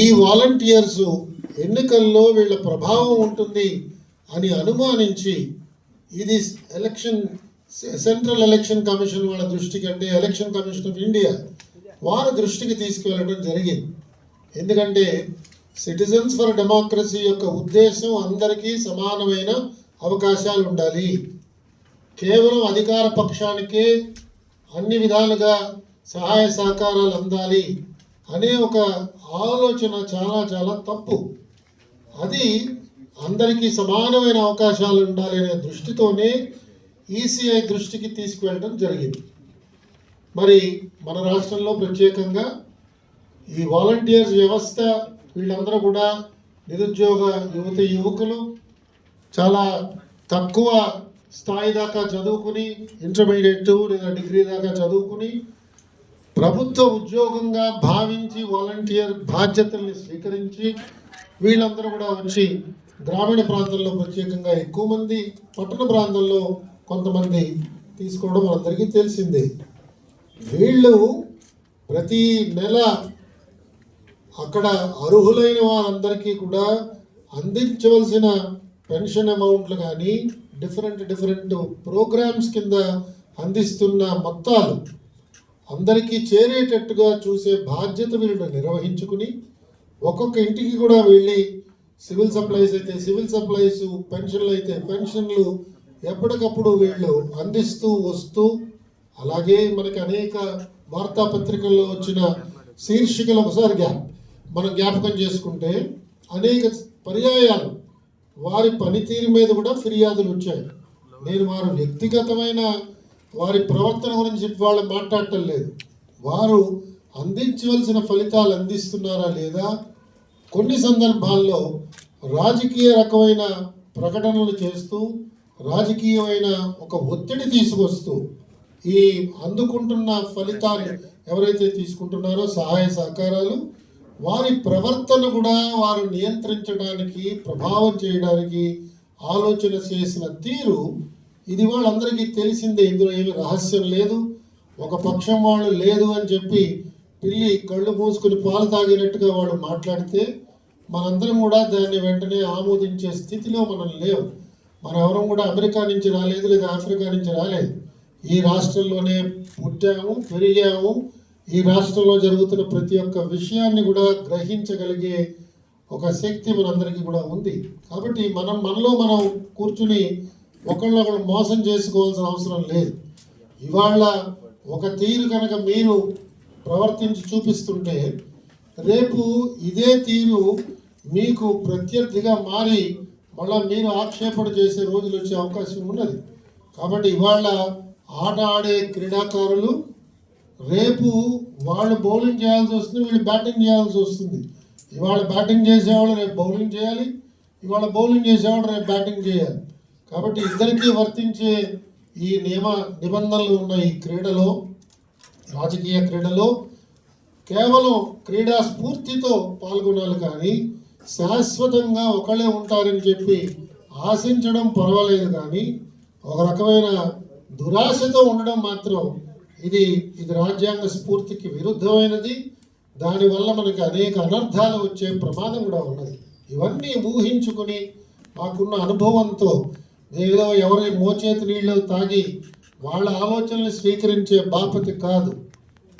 ఈ వాలంటీర్స్ ఎన్నికల్లో వీళ్ళ ప్రభావం ఉంటుంది అని అనుమానించి ఇది ఎలక్షన్ సెంట్రల్ ఎలక్షన్ కమిషన్ వాళ్ళ దృష్టికి అంటే ఎలక్షన్ కమిషన్ ఆఫ్ ఇండియా వారి దృష్టికి తీసుకువెళ్ళడం జరిగింది. ఎందుకంటే సిటిజన్స్ ఫర్ డెమోక్రసీ యొక్క ఉద్దేశం అందరికీ సమానమైన అవకాశాలు ఉండాలి. కేవలం అధికార పక్షానికే అన్ని విధాలుగా సహాయ సహకారాలు అందాలి. అనే ఒక ఆలోచన చాలా చాలా తప్పు. అది అందరికీ సమానమైన అవకాశాలు ఉండాలి అనే దృష్టితోనే ఈసీఐ దృష్టికి తీసుకువెళ్ళడం జరిగింది. మరి మన రాష్ట్రంలో ప్రత్యేకంగా ఈ వాలంటీర్స్ వ్యవస్థ వీళ్ళందరూ కూడా నిరుద్యోగ యువత యువకులు చాలా తక్కువ స్థాయి దాకా చదువుకుని ఇంటర్మీడియట్ లేదా డిగ్రీ దాకా చదువుకుని ప్రభుత్వ ఉద్యోగంగా భావించి వాలంటీర్ బాధ్యతల్ని స్వీకరించి వీళ్ళందరూ కూడా వచ్చి గ్రామీణ ప్రాంతాల్లో ప్రత్యేకంగా ఎక్కువ మంది పట్టణ ప్రాంతాల్లో కొంతమంది తీసుకోవడం మనందరికీ తెలిసిందే. వీళ్ళు ప్రతి నెల అక్కడ అర్హులైన వారందరికీ కూడా అందించవలసిన పెన్షన్ అమౌంట్లు కానీ డిఫరెంట్ డిఫరెంట్ ప్రోగ్రామ్స్ కింద అందిస్తున్న మొత్తాలు అందరికీ చేరేటట్టుగా చూసే బాధ్యత వీళ్ళు నిర్వహించుకుని ఒక్కొక్క ఇంటికి కూడా వెళ్ళి సివిల్ సప్లైస్ అయితే సివిల్ సప్లైస్ పెన్షన్లు అయితే పెన్షన్లు ఎప్పటికప్పుడు వీళ్ళు అందిస్తూ వస్తూ అలాగే మనకి అనేక వార్తాపత్రికల్లో వచ్చిన శీర్షికలు ఒకసారి గ్యాప్ మనం జ్ఞాపకం చేసుకుంటే అనేక పర్యాయాలు వారి పనితీరు మీద కూడా ఫిర్యాదులు వచ్చాయి. నేను వారు వ్యక్తిగతమైన వారి ప్రవర్తన గురించి వాళ్ళు మాట్లాడటం లేదు. వారు అందించవలసిన ఫలితాలు అందిస్తున్నారా లేదా? కొన్ని సందర్భాల్లో రాజకీయ రకమైన ప్రకటనలు చేస్తూ రాజకీయమైన ఒక ఒత్తిడి తీసుకొస్తూ ఈ అందుకుంటున్న ఫలితాలు ఎవరైతే తీసుకుంటున్నారో సహాయ సహకారాలు వారి ప్రవర్తన కూడా వారు నియంత్రించడానికి ప్రభావం చేయడానికి ఆలోచన చేసిన తీరు ఇది వాళ్ళందరికీ తెలిసిందే ఇందులో ఏమి రహస్యం లేదు ఒక పక్షం వాళ్ళు లేదు అని చెప్పి పిల్లి కళ్ళు మూసుకుని పాలు తాగినట్టుగా వాళ్ళు మాట్లాడితే మనందరం కూడా దాన్ని వెంటనే ఆమోదించే స్థితిలో మనం లేవు. మనం ఎవరం కూడా అమెరికా నుంచి రాలేదు లేదా ఆఫ్రికా నుంచి రాలేదు. ఈ రాష్ట్రంలోనే పుట్టాము పెరిగాము. ఈ రాష్ట్రంలో జరుగుతున్న ప్రతి ఒక్క విషయాన్ని కూడా గ్రహించగలిగే ఒక శక్తి మనందరికీ కూడా ఉంది. కాబట్టి మనం మనలో మనం కూర్చుని ఒకళ్ళొకళ్ళు మోసం చేసుకోవాల్సిన అవసరం లేదు. ఇవాళ ఒక తీరు కనుక మీరు ప్రవర్తించి చూపిస్తుంటే రేపు ఇదే తీరు మీకు ప్రత్యర్థిగా మారి మళ్ళీ మీరు ఆక్షేపణ చేసే రోజులు వచ్చే అవకాశం ఉన్నది. కాబట్టి ఇవాళ ఆట ఆడే క్రీడాకారులు రేపు వాళ్ళు బౌలింగ్ చేయాల్సి వస్తుంది వీళ్ళు బ్యాటింగ్ చేయాల్సి వస్తుంది. ఇవాళ బ్యాటింగ్ చేసేవాళ్ళు రేపు బౌలింగ్ చేయాలి ఇవాళ బౌలింగ్ చేసేవాళ్ళు రేపు బ్యాటింగ్ చేయాలి. కాబట్టి ఇద్దరికీ వర్తించే ఈ నియమ నిబంధనలు ఉన్న ఈ క్రీడలో రాజకీయ క్రీడలో కేవలం క్రీడా స్ఫూర్తితో పాల్గొనాలి కానీ శాశ్వతంగా ఒకళ్ళే ఉంటారని చెప్పి ఆశించడం పర్వాలేదు కానీ ఒక రకమైన దురాశతో ఉండడం మాత్రం ఇది ఇది రాజ్యాంగ స్ఫూర్తికి విరుద్ధమైనది. దానివల్ల మనకి అనేక అనర్థాలు వచ్చే ప్రమాదం కూడా ఉన్నది. ఇవన్నీ ఊహించుకుని మాకున్న అనుభవంతో నీలో ఎవరి మోచేతి నీళ్ళు తాగి వాళ్ళ ఆలోచనలు స్వీకరించే బాపతి కాదు.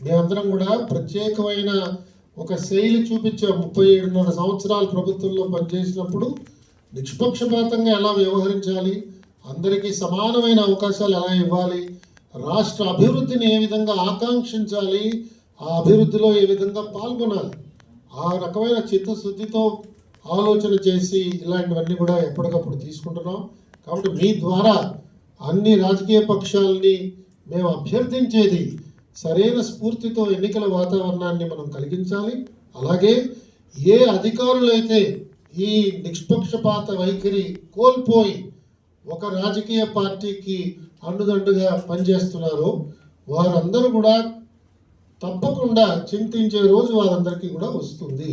మేమందరం కూడా ప్రత్యేకమైన ఒక శైలి చూపించే ముప్పై ఏడున్నర సంవత్సరాలు ప్రభుత్వంలో పనిచేసినప్పుడు నిష్పక్షపాతంగా ఎలా వ్యవహరించాలి? అందరికీ సమానమైన అవకాశాలు ఎలా ఇవ్వాలి? రాష్ట్ర అభివృద్ధిని ఏ విధంగా ఆకాంక్షించాలి? ఆ అభివృద్ధిలో ఏ విధంగా పాల్గొనాలి? ఆ రకమైన చిత్తశుద్ధితో ఆలోచన చేసి ఇలాంటివన్నీ కూడా ఎప్పటికప్పుడు తీసుకుంటున్నాం. కాబట్టి మీ ద్వారా అన్ని రాజకీయ పక్షాలని మేము అభ్యర్థించేది సరైన స్ఫూర్తితో ఎన్నికల వాతావరణాన్ని మనం కలిగించాలి. అలాగే ఏ అధికారులైతే ఈ నిష్పక్షపాత వైఖరి కోల్పోయి ఒక రాజకీయ పార్టీకి అండుదండుగా పనిచేస్తున్నారో వారందరూ కూడా తప్పకుండా చింతించే రోజు వారందరికీ కూడా వస్తుంది.